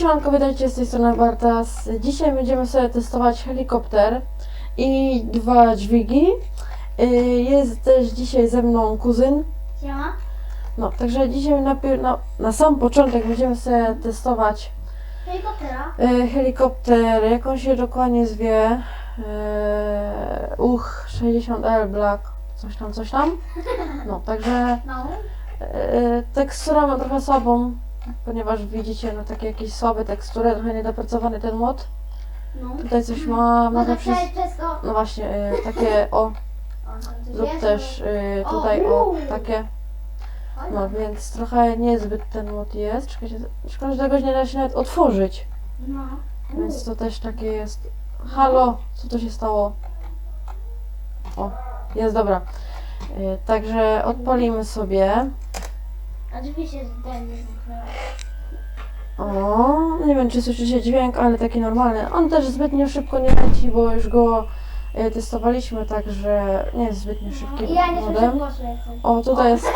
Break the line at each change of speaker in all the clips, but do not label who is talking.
Cześć Manko, witajcie z tej strony Bartas. Dzisiaj będziemy sobie testować helikopter i dwa dźwigi. Y, Jest też dzisiaj ze mną kuzyn.
Siema.
No, także dzisiaj najpierw, na, na sam początek będziemy sobie testować
Helikoptera.
y, helikopter, jak on się dokładnie zwie. y, UH 60L Black, coś tam, coś tam. No, także
No.
tekstura ma trochę słabą, ponieważ widzicie, no takie jakieś słabe tekstury, trochę niedopracowany ten mod.
No.
Tutaj coś ma,
Można
można przez...
przejść przez to.
No właśnie, y, takie o, lub też y, tutaj o, takie. No więc trochę niezbyt ten mod jest. Czekajcie, szkoda, że tego nie da się nawet otworzyć.
No.
Więc to też takie jest. Halo, co to się stało? O, jest dobra. Y, Także odpalimy sobie.
Oczywiście, że ten jest
O, nie wiem czy słyszycie dźwięk, ale taki normalny. On też zbytnio szybko nie leci, bo już go y, testowaliśmy, także nie jest zbytnio szybkim
I ja nie słyszę
modem.
głosu.
O, tutaj jest.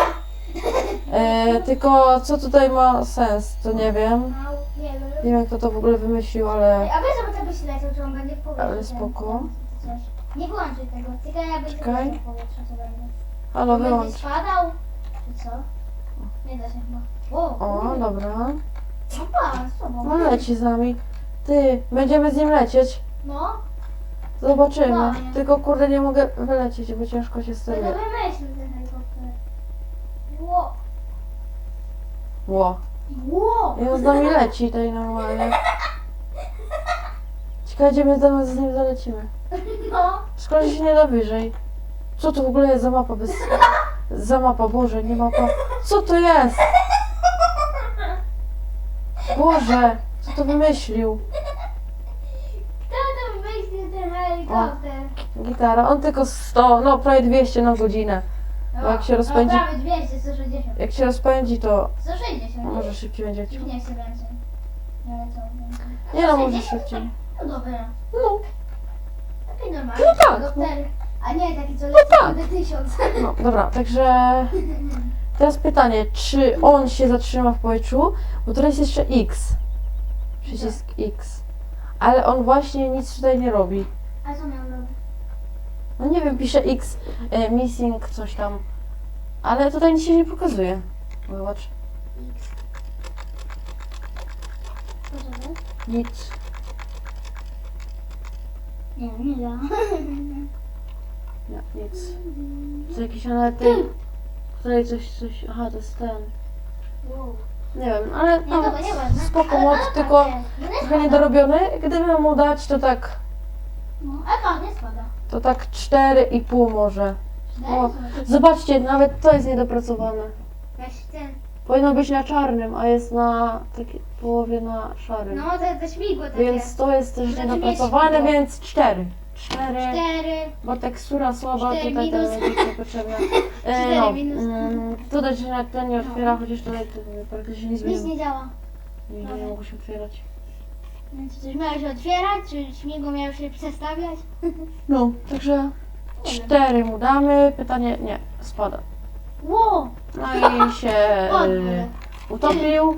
E, tylko co tutaj ma sens, to nie wiem.
No, nie wiem.
Nie wiem kto to w ogóle wymyślił, ale.
A weź zobacz jakbyś leciał, czy on będzie w powietrzu.
Ale spoko.
coś. Nie wyłączyj tego, tylko ja bym
Czekaj.
w powietrzu, co będzie.
Halo,
On będzie
wyłącz.
spadał, czy co? Nie da się chyba. O,
O,
kurde.
dobra.
Opa, z tobą.
No leci z nami. Ty, będziemy z nim lecieć.
No,
Zobaczymy. Tylko kurde nie mogę wylecieć, bo ciężko się
tylko
steruje.
wymyśl ten helikopter. Ło.
Ło.
Ło.
I on z nami leci tutaj normalnie. Ciekawe, gdzie my zaraz z nim zalecimy.
No.
Szkoda, że się nie da wyżej. Co to w ogóle jest za mapa bez... Za mapa, Boże, nie mapa. Co to jest? Boże, co to wymyślił?
Kto to wymyślił ten helikopter?
Gitara, on tylko 100, no prawie 200 na godzinę. Bo jak się rozpędzi-
No prawie 200, 160.
Jak się rozpędzi, to
160.
może szybciej będzie leciał.
Nie chcę więcej. Nie lecą więcej.
Nie no, może
160?
szybciej.
No dobra.
No,
Taki normalny
No tak,
helikopter. A nie taki co leci
tak.
no tysiąc.
no, dobra, także teraz pytanie, czy on się zatrzyma w powietrzu? Bo tutaj jest jeszcze X. Przycisk X. Ale on właśnie nic tutaj nie robi.
A co miał robić?
No nie wiem, pisze X, e, missing, coś tam. Ale tutaj nic się nie pokazuje. Zobacz,
X.
Nic.
Nie, nie da.
Nie, nic. To jakieś anety. Tutaj coś, coś, aha, to jest ten. Nie wiem, ale
Nie,
no,
nieważne.
spoko
Ale-
mod,
ale
tylko
nie
trochę
spada.
niedorobiony. Gdybym mu dać, to tak,
No, ale patrz, nie spada.
to tak 4,5 może. O, zobaczcie, nawet to jest niedopracowane.
Weź ten.
Powinno być na czarnym, a jest na takiej połowie na szarym.
No, te, te śmigło takie.
Więc to jest też
Znaczy
niedopracowane, więc 4. 4,
Cztery.
bo tekstura słaba,
Cztery
tutaj
minus.
to jest niepotrzebne. E,
Cztery
no,
minus.
mm, tutaj się na ten nie otwiera, chociaż tutaj to praktycznie nic
Nic
nie,
nie działa.
nie, nie mogło się otwierać.
Czy coś miało się otwierać, czy śmigło miało się przestawiać?
No, także 4 mu damy. Pytanie, nie, spada.
Ło!
No i się y, utopił.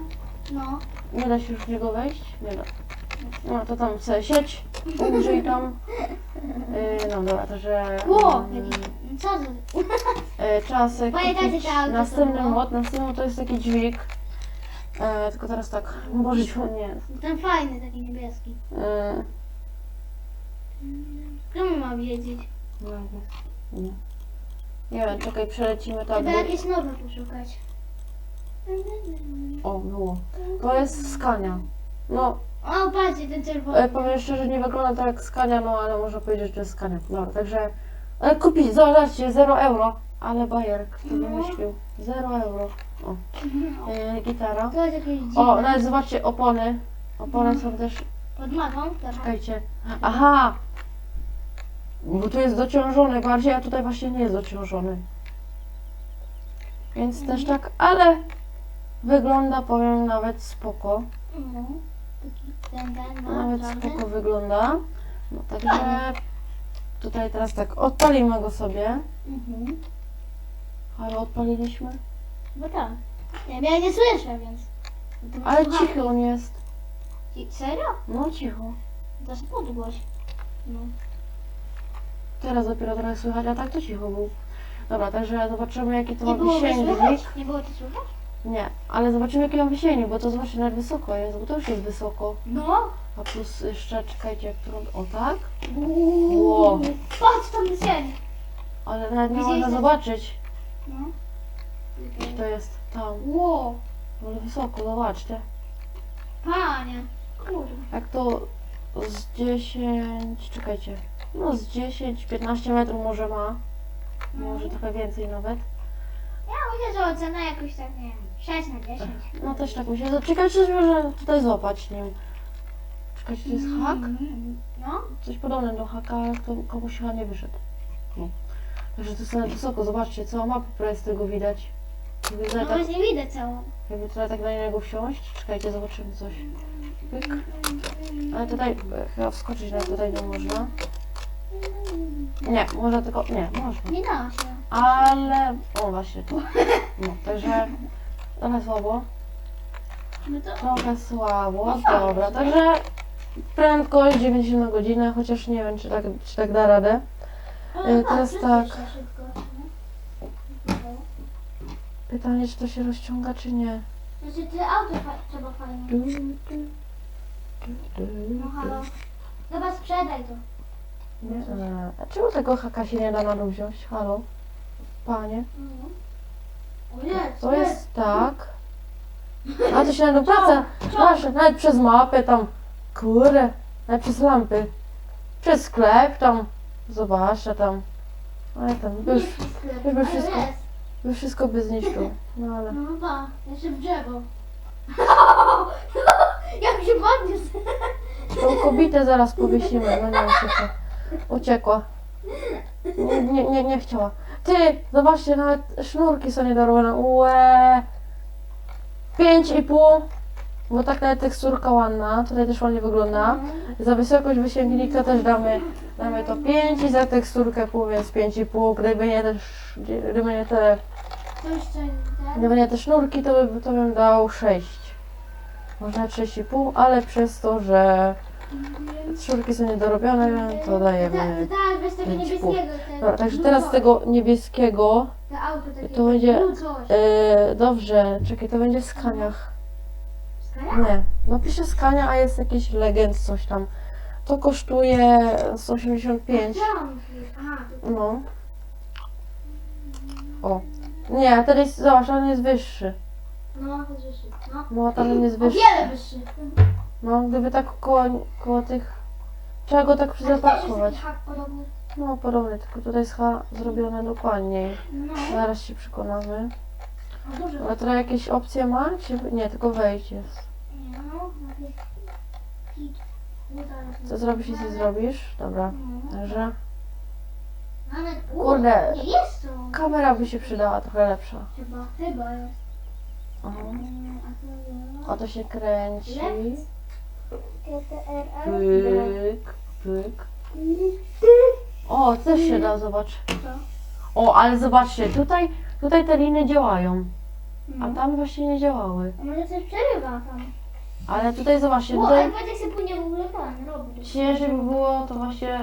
No.
Nie da się już w niego wejść? Nie da. No to tam sobie sieć, użyj tam. Y, no dobra, także
Ło!
mm,
Co to?
y, trzeba sobie
Pamiętajcie,
kupić
te
następny
są, no.
mod. Następny to jest taki dźwig. E, tylko teraz tak, może on nie.
Ten fajny, taki niebieski.
E,
Kto ma wiedzieć?
no, nie. nie. Nie wiem, czekaj, przelecimy tak.
Trzeba
bo-
jakieś normy poszukać.
O, było. To jest skania. No,
O, patrzcie, ten czerwony.
E, powiem szczerze, nie wygląda to jak skania, no ale można powiedzieć, że jest skania. Dobra, także e, kupić, zobaczcie, 0 euro. Ale bajer, kto
No.
wymyślił? 0 euro. O, e, gitara.
To jest jakieś dziwne.
O, nawet zobaczcie, opony. Opony są też,
Pod magą?
Czekajcie. Aha! Bo tu jest dociążony bardziej, a tutaj właśnie nie jest dociążony. Więc też tak, ale wygląda, powiem, nawet spoko.
No. Taki no,
Nawet spoko wygląda. No także tutaj teraz tak odpalimy go sobie.
Mhm.
Ale odpaliliśmy.
Bo tak. Ja, ja nie słyszę, więc. No to
Ale
słuchawki.
cichy on jest.
Ci- Serio?
No cicho.
To jest podgłoś. No.
Teraz dopiero trochę słychać, a tak to cicho był. Dobra, także zobaczymy jaki to ma
było? Nie było to słychać?
Nie, ale zobaczymy jaki ma wisiennik, bo to zobaczcie nawet wysoko jest, bo to już jest wysoko.
No.
A plus jeszcze, czekajcie, którą... O tak?
Uuu. Patrz tam cień.
Ale nawet nie można zobaczyć.
No.
Gdzie to jest tam.
Wow.
Ale wysoko, zobaczcie.
Panie. Kurde.
Jak to z 10, czekajcie, no z 10-15 metrów może ma. Może trochę więcej nawet.
Ja myślę, że ocena jakoś tak, nie wiem, 6 na 10.
No też tak myślę. Czekajcie, coś może tutaj złapać nim. Czekajcie, to jest hak?
No.
Coś podobne do haka, ale to komuś chyba nie wyszedł. No. Także to jest nawet wysoko, zobaczcie, cała mapa prawie z tego widać. Jakby
No
tak,
właśnie widzę całą.
jakby tutaj tak na niego wsiąść. Czekajcie, zobaczymy coś. Pyk. Ale tutaj e, chyba wskoczyć nawet tutaj nie można. Nie, można tylko, nie, można.
Nie da się.
Ale, o właśnie tu. No, także trochę słabo.
No to...
Trochę słabo, dobra, także prędkość 90 na godzinę, chociaż nie wiem, czy tak, czy tak da radę. Teraz
patrz,
tak.
szybko, nie?
Pytanie, czy to się rozciąga, czy nie.
Znaczy ty auto trzeba fajnie. No halo. Dobra, sprzedaj to.
Nie, a czemu tego haka się nie da na wziąć? Halo? Panie?
Mhm.
To jest tak. A to się na dół praca. Masz, nawet przez mapę tam. Kurde, nawet przez lampy. Przez sklep tam. Zobaczę tam. Ale tam, już, już by wszystko. by wszystko by zniszczył. No ale.
No ba, jeszcze w drzewo. Jak się podniósł.
Tą kobietę zaraz powiesimy. No nie uciekła. Uciekła. Nie, nie, nie chciała. Ty, zobaczcie, nawet sznurki są. Pięć i pół. Bo tak nawet teksturka ładna. Tutaj też ładnie wygląda. Za wysokość wysięgnika też damy, damy to 5 i za teksturkę pół, więc 5,5. Gdyby nie też, gdyby nie te,
ten.
gdyby nie te sznurki, to, by, to bym dał 6. Można 6,5, ale przez to, że sznurki są niedorobione, to dajemy.
Tak, bez tego
pięć i pół.
niebieskiego. Ten,
Dobra, także
blue
teraz z tego niebieskiego,
Te auto takie.
to będzie-
coś.
e, dobrze, czekaj, to będzie w skaniach. Nie, no pisze skania, a jest jakiś legend, coś tam. To kosztuje 185.
Tam. Aha, to
No. O. Nie, ten jest, zobacz, on jest wyższy.
no, to jest wyższy. No.
No, ten jest
O
wyższy.
wiele wyższy.
No, gdyby tak koło, koło tych... Trzeba go tak
hak podobny.
No, podobnie, tylko tutaj jest zrobione dokładniej.
No.
Zaraz się przekonamy.
Dobrze.
Ale teraz jakieś opcje ma? Czy... Nie, tylko wejść jest.
Nie, no. najpierw hit. No, zaraz.
Co zrobisz, jeśli zrobisz? Dobra.
No. Ale, u,
Kurde.
Nie jest to.
kamera by się przydała, trochę lepsza.
Chyba, chyba jest.
Aha.
Mm, A to
O, to się kręci.
Left.
Pyk, pyk. O, też się da, zobacz. O, ale zobaczcie, tutaj, tutaj te liny działają, a
No.
tam właśnie nie działały.
A może coś przerywa tam.
Ale tutaj zobaczcie,
O,
tutaj
jak się płynie w ogóle pan robi.
ciężej by było to właśnie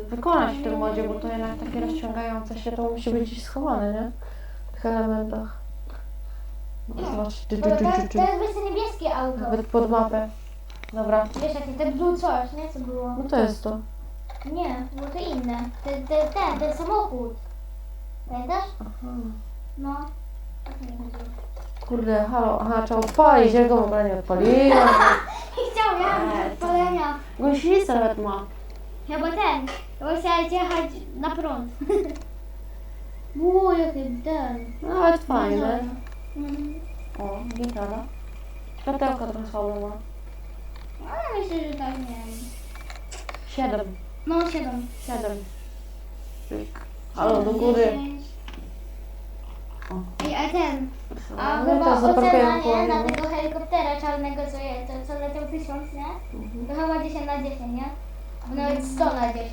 y, wykonać w tym modzie, bo to jednak takie rozciągające się, to musi być gdzieś schowane, nie? W tych elementach. No, zobacz, ty, ty,
Dobra,
ty,
teraz,
ty,
sobie niebieskie auto.
Nawet pod mapę. Dobra,
Wiesz jakie, te blue coś, nie? Co było?
no to jest to.
Nie, było to inne. Ten, ten, ten, ten samochód. Pamiętasz?
Aha.
No. Tak nie.
Kurde, halo, aha, trzeba odpalić, ja go w ogóle nie odpaliłem.
Nie chciał, ja
Eee,
do odpalenia.
Gąsienica nawet ma.
Chyba ten. Chyba chciałeś jechać na prąd. Ło, jaki ten.
Nawet fajne.
Mhm.
O, gitara. Światełka trochę słabo ma.
Ale myślę, że tak nie wiem.
Siedem.
No, siedem.
Siedem. Halo, do góry.
Dziesięć. Ej, a ten. A
No,
chyba
to
ocena,
zaparkuję
nie? Na tego helikoptera czarnego, co, je, to, co leciał tysiąc, nie?
Mhm.
To chyba 10 na 10, nie? A nawet 100 na 10.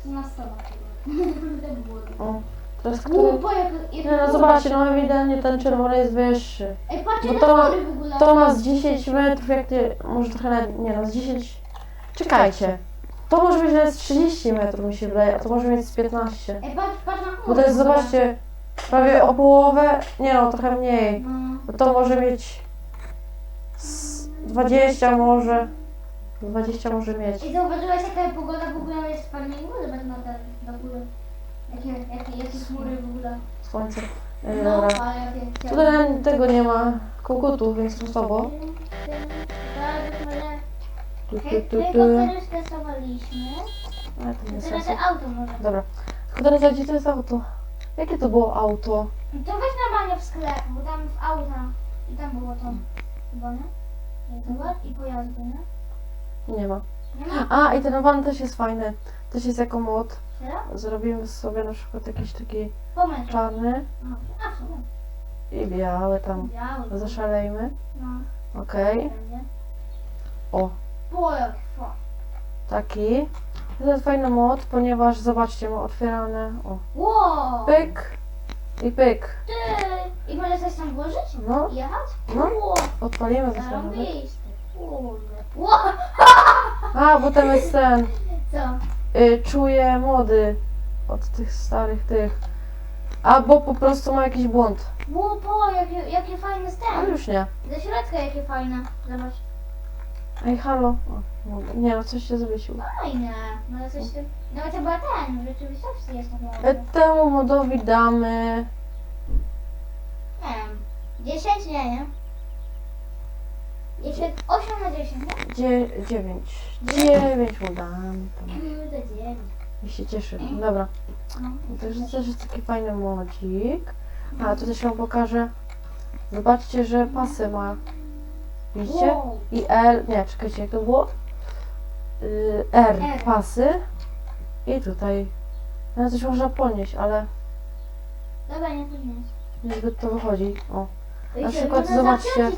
100 na 100 na chyba. to było.
O, Teraz
Uuu,
który...
bo jak, jak
Nie, no zobaczcie, no ewidentnie ten czerwony jest wyższy.
Ej, patrzcie
Bo
na
to ma-
góry w ogóle.
To ma z 10 metrów, jak ty... Może trochę nawet... Nie no, z 10... Czekajcie. To może być nawet z 30 metrów mi się wydaje, a to może mieć z 15.
Ej, patrz, patrz na
Bo
chmury.
to jest, zobaczcie, prawie o połowę... Nie no, trochę mniej.
No.
Bo to może mieć... z 20 może... 20 może mieć.
I zauważyłeś jaka pogoda w ogóle jest w farmingu? Zobacz na ten, na górę. Jakie, jakie, jakie chmury w ogóle.
Słońce. E,
No,
Dobra.
ale jakie...
Tutaj tego nie ma kokutów, więc
może...
Tu, tu, tu, tu.
helikoptery stosowaliśmy.
Ale to nie
Teraz
sensu.
auto może.
Dobra. Tylko teraz gdzie to jest auto? Jakie to było auto?
To weź normalnie w sklep, bo tam w auta. I tam było to. Chyba, nie? I pojazdy, nie?
Nie ma.
Nie ma?
A, i ten van też jest fajny. Też jest jako mod. Zrobimy sobie na przykład jakiś taki
Pomysł.
czarny.
A,
i biały tam.
Biały.
Zaszalejmy.
No,
Okej.
będzie.
O,
fa.
taki. To jest fajny mod, ponieważ zobaczcie, ma otwierane. O,
Wow!
pyk i pyk.
Ty! I możesz coś tam włożyć?
No,
Jechać?
no.
Wow!
Odpalimy to sobie.
Zarąbiste. Kurde. Wow!
A, bo tam jest ten.
Co?
Y, czuję mody od tych starych tych. Albo po prostu ma jakiś błąd.
Wow, po, jakie, jakie fajne
Ale
stany.
już nie.
Ze środka jakie fajne. Zobacz.
Ej, halo. O, no, nie no, coś się zawiesiło.
Fajne. No ale coś tam... Nawet chyba ten w rzeczywistości jest tak.
E, Temu modowi damy...
Nie wiem. 10 nie, nie? 10, 8 na 10, nie?
Dzie, dziewięć. Dziewięć mu dam. Tam.
Kurde, 9.
I się cieszy. Dobra.
No.
Także też jest taki fajny modzik. A, tu też wam pokażę. Zobaczcie, że pasy ma. Widzicie?
Wow.
I L, nie, czekajcie, jak to było? Y, R,
R.
pasy. I tutaj. No coś można ponieść, ale
Dobra, nie podnieś.
niezbyt to wychodzi. O,
To
Na przykład zobaczcie-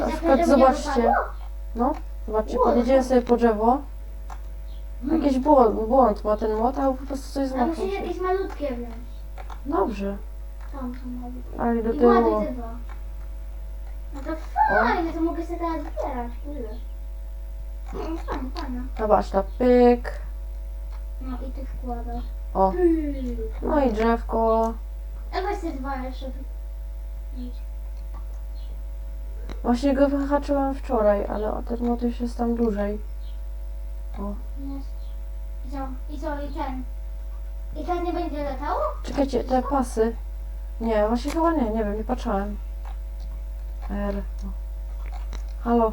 na przykład zobaczcie. no. Zobaczcie, podjedziemy sobie po drzewo.
Mm.
Jakiś błąd, błąd ma ten mod, ale po prostu coś
A
zmaknął
musisz
się.
jakieś malutkie wziąć.
Dobrze,
Tam są malutkie.
ale do
I
tyłu.
dwa. No to fajne, to mogę sobie teraz zbierać, kurde. No fajne, fajne.
Zobacz, ta pyk.
No i ty wkładasz.
O, no i drzewko.
A weź dwa jeszcze. Idź.
Właśnie go wyhaczyłem wczoraj, ale o, ten już jest tam dłużej. O,
Jest. I co? I co? I ten? I ten nie będzie latało?
czekajcie, te pasy. Nie, właśnie chyba nie, nie wiem, nie patrzałem. R. O. Halo.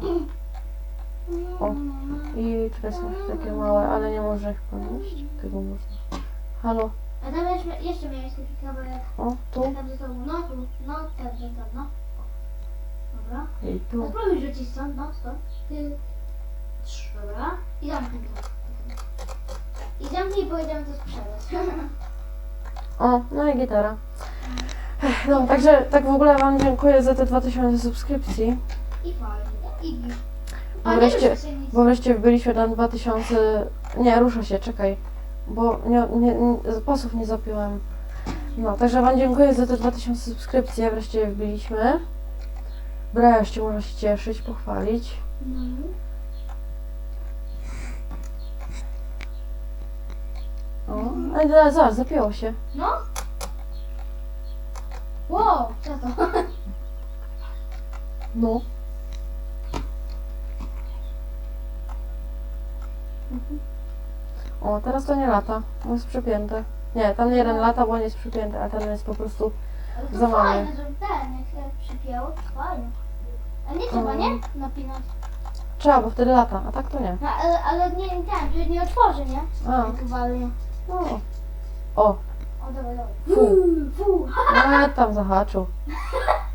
O. I tutaj są takie małe, ale nie może ich podnieść. Tego można. Halo.
A tam jeszcze, miałeś taki kawałek.
O, tu
Tam ze sobą. No tu. No ten, ten, no. Dobra.
i
No
tu.
spróbuj rzucić stąd, no stąd. Ty. Trzy, dobra. I zamknij to. I zamknij i pojedziemy to sprzedać.
O, no i gitara. Ech, No, także tak w ogóle Wam dziękuję za te 2000 subskrypcji.
I fajnie. I git.
Bo
A nie
wreszcie,
rusza się nic.
bo wreszcie wbyliśmy tam 2000... Nie, rusza się, czekaj. Bo nie, nie, nie, pasów nie zapiąłem. No, także Wam dziękuję za te 2000 subskrypcji. Wreszcie wbiliśmy. Wreszcie można się cieszyć, pochwalić.
Mhm.
O, ale zaraz, zaraz, zapięło się.
No. Wow, co to?
No. O, teraz to nie lata, bo jest przypięte. Nie, tam jeden lata, bo nie jest przypięty, a ten jest po prostu...
Ale to
Za mały.
fajne, że ten, jak się przypięło, to fajnie. A nie trzeba,
Mm.
nie? Napinać.
Trzeba, bo wtedy lata, a tak to nie.
No, ale, ale nie, że nie otworzy, nie?
A.
Jak walnie.
No. O,
O, dawaj, dawaj.
Fu.
Fu.
no tam zahaczył.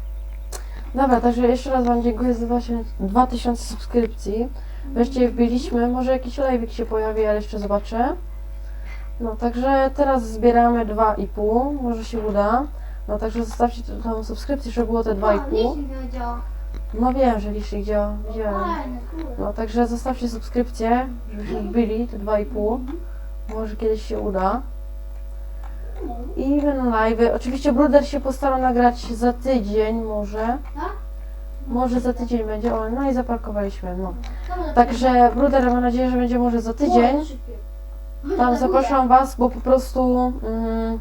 Dobra, także jeszcze raz Wam dziękuję za 2000 2000 subskrypcji. Wreszcie je wbiliśmy, może jakiś live'ik się pojawi, ale jeszcze zobaczę. No, także teraz zbieramy 2,5, może się uda. No, także zostawcie t- tą subskrypcję, żeby było te
O,
2,5.
licznik nie.
No wiem, że licznik działa, widziałem. No, także zostawcie subskrypcję, żebyśmy wbili te 2,5. Może kiedyś się uda. I będą live'y. Oczywiście Bruder się postara nagrać za tydzień może. Może za tydzień będzie, o, no i zaparkowaliśmy, no. Także Bruder, mam nadzieję, że będzie może za tydzień. Tam zapraszam Was, bo po prostu, mm,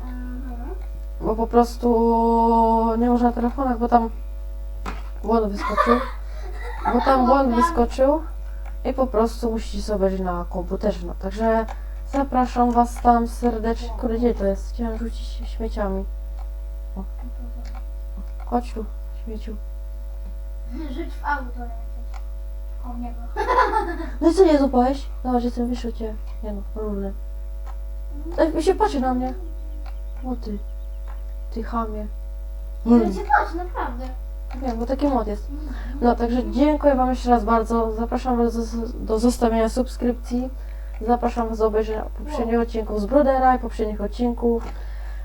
bo po prostu nie można na telefonach, bo tam błąd wyskoczył. Bo tam błąd wyskoczył i po prostu musicie sobie obejrzeć na komputerze. No, także zapraszam Was tam serdecznie. Kurde, gdzie to jest? Chciałem rzucić śmieciami. O. Chodź tu, śmieciu.
Rzuć w auto jakieś. O niego.
No i co nie zupałeś? Zobacz, jestem Ciebie. Nie no, równy. Tak mi się patrzy na mnie. O ty. Ty chamie.
Nie
Mm.
cię patrz, naprawdę.
Wiem, bo taki mod jest. No, także dziękuję Wam jeszcze raz bardzo. Zapraszam Was do, do zostawienia subskrypcji. Zapraszam Was do obejrzenia poprzednich odcinków z Brodera i poprzednich odcinków.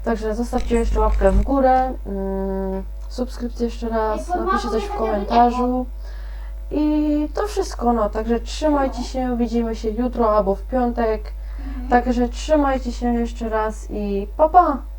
Także zostawcie jeszcze łapkę w górę. Mm, subskrypcję jeszcze raz. Napiszcie coś w komentarzu. I to wszystko, no. Także trzymajcie się. Widzimy się jutro albo w piątek. Także trzymajcie się jeszcze raz i pa pa!